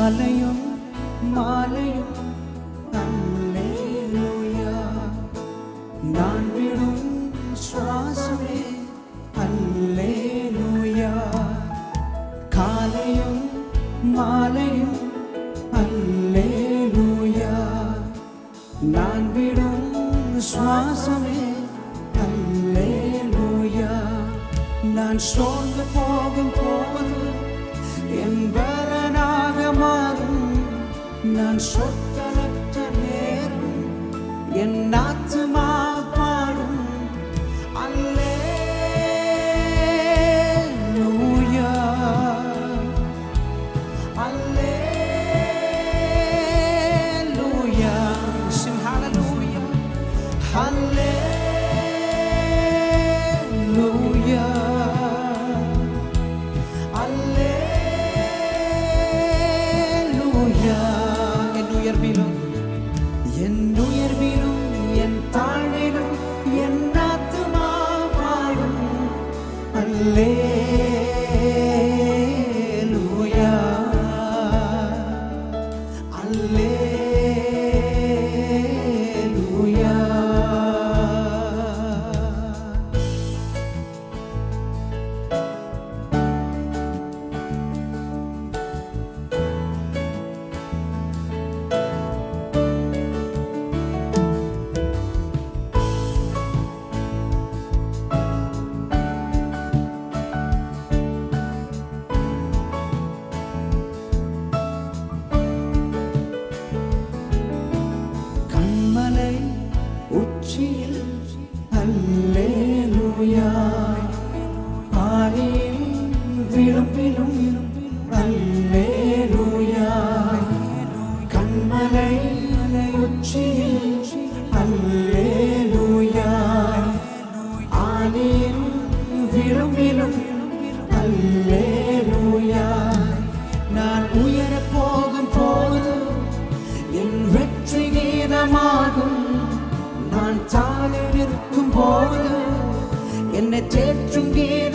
காலையும் மாலையும் அல்லேலூயா. நான் விடும் சுவாசமே அல்லேலூயா. காலையும் மாலையும் அல்லேலூயா. நான் விடும் சுவாசமே அல்லேலூயா. நான் சோர்ந்து போகும் போது என்பது நான் சொத்தனற்ற நேரம் என் ஆத்துமா உயர்விலும் என் உயர்விலும் என் தாழ்விலும் என் ஆத்துமா பாடும் அல்லே அல்லேலூயாய் ஆழியில் விழும்பிலும் அல்லேலூயாய் கண்மலை உச்சியில் அல்லேலூயாய் ஆழியில் விழும்பிலும் அல்லேலூயாய் நான் உயரப் போகும் போது என் போது என்னை தேற்றும் கீதமாகும்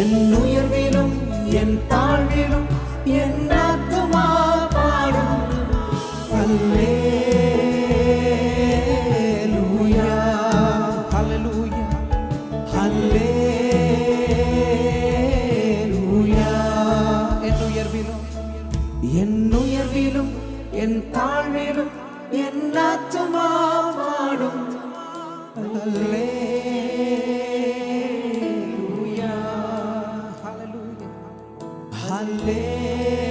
என் உயர்விலும் என் தாழ்விலும் என் ஆத்துமா பாடும். அல்லேலூயா ஹalleluya ஹalleluya என் தாழ்விலும் என் ஆத்துமா பாடும் Hallelujah. Hallelujah. ஹalleluya